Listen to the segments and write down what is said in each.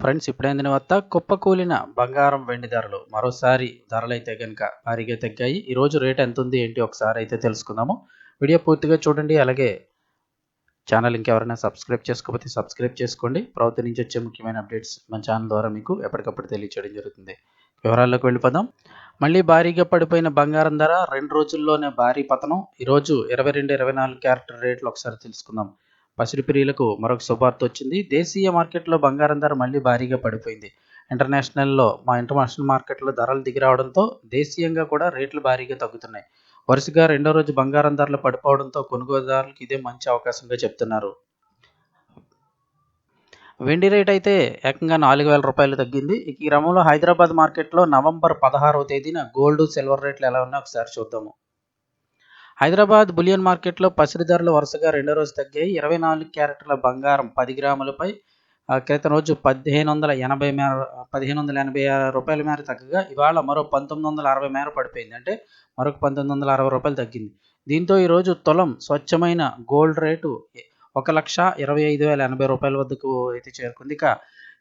Friends ఇప్పుడైందిన వద్ద కుప్పకూలిన బంగారం వెండి ధరలు మరోసారి ధరలు అయితే కనుక భారీగా తగ్గాయి ఈరోజు రేట్ ఎంత ఉంది ఏంటి ఒకసారి అయితే తెలుసుకుందాము. వీడియో పూర్తిగా చూడండి. అలాగే ఛానల్ ఇంకెవరైనా సబ్స్క్రైబ్ చేసుకోకపోతే సబ్స్క్రైబ్ చేసుకోండి. ప్రభుత్వం నుంచి వచ్చే ముఖ్యమైన అప్డేట్స్ మన ఛానల్ ద్వారా మీకు ఎప్పటికప్పుడు తెలియచేయడం జరుగుతుంది. వివరాల్లోకి వెళ్ళిపోదాం. మళ్ళీ భారీగా పడిపోయిన బంగారం ధర రెండు రోజుల్లోనే భారీ పతనం. ఈరోజు ఇరవై రెండు ఇరవై నాలుగు క్యారెక్టర్ రేట్లు ఒకసారి తెలుసుకుందాం. పసిడి ప్రియులకు మరొక శుభార్త వచ్చింది. దేశీయ మార్కెట్లో బంగారం ధర మళ్ళీ భారీగా పడిపోయింది. ఇంటర్నేషనల్లో మా ఇంటర్నేషనల్ మార్కెట్లో ధరలు దిగి రావడంతో దేశీయంగా కూడా రేట్లు భారీగా తగ్గుతున్నాయి. వరుసగా రెండో రోజు బంగారం ధరలు పడిపోవడంతో కొనుగోలుదారులకు ఇదే మంచి అవకాశంగా చెప్తున్నారు. వెండి రేట్ అయితే ఏకంగా నాలుగు వేల రూపాయలు తగ్గింది. ఈ క్రమంలో హైదరాబాద్ మార్కెట్లో నవంబర్ పదహారవ తేదీన గోల్డ్ సిల్వర్ రేట్లు ఎలా ఉన్నాయో ఒకసారి చూద్దాము. హైదరాబాద్ బులియన్ మార్కెట్లో పసిడి ధరలు వరుసగా రెండో రోజు తగ్గాయి. ఇరవై నాలుగు క్యారెట్ల బంగారం పది గ్రాములపై క్రితం రోజు పదిహేను వందల ఎనభై మేర పదిహేను వందల ఎనభై రూపాయల మేర తగ్గగా ఇవాళ మరో పంతొమ్మిది వందల అరవై మేర పడిపోయింది. అంటే మరొక పంతొమ్మిది వందల అరవై రూపాయలు తగ్గింది. దీంతో ఈరోజు తులం స్వచ్ఛమైన గోల్డ్ రేటు ఒక లక్ష ఇరవై ఐదు వేల ఎనభై రూపాయల వద్దకు అయితే చేరుకుంది. ఇక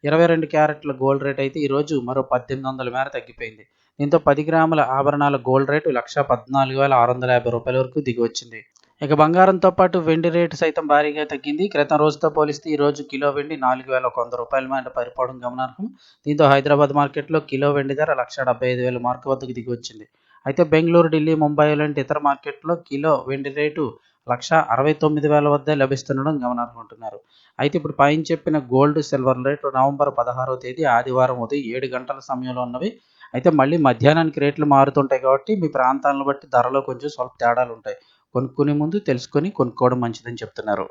ఇరవై రెండు క్యారెట్ల గోల్డ్ రేట్ అయితే ఈరోజు మరో పద్దెనిమిది వందల మేర తగ్గిపోయింది. దీంతో పది గ్రాముల ఆభరణాల గోల్డ్ రేటు లక్ష పద్నాలుగు వేల ఆరు వందల యాభై రూపాయల వరకు దిగి వచ్చింది ఇక బంగారంతో పాటు వెండి రేటు సైతం భారీగా తగ్గింది. క్రితం రోజుతో పోలిస్తే ఈ రోజు కిలో వెండి నాలుగు వేల ఒక వంద రూపాయల మేర పడిపోవడం గమనార్హం. దీంతో హైదరాబాద్ మార్కెట్లో కిలో వెండి ధర లక్ష డెబ్బై ఐదు వేల మార్కు వద్దకు దిగి వచ్చింది అయితే బెంగళూరు ఢిల్లీ ముంబై లాంటి ఇతర మార్కెట్లో కిలో వెండి రేటు లక్ష అరవై తొమ్మిది వేల వద్ద లభిస్తుండడం గమనార్హంటున్నారు అయితే ఇప్పుడు పైన చెప్పిన గోల్డ్ సిల్వర్ రేటు నవంబర్ పదహారవ తేదీ ఆదివారం ఉదయం ఏడు గంటల సమయంలో ఉన్నవి. అయితే మళ్ళీ మధ్యాహ్నానికి రేట్లు మారుతుంటాయి కాబట్టి మీ ప్రాంతాలను బట్టి ధరలో కొంచెం స్వల్ప తేడాలు ఉంటాయి. కొనుక్కునే ముందు తెలుసుకొని కొనుక్కోవడం మంచిదని చెప్తున్నారు.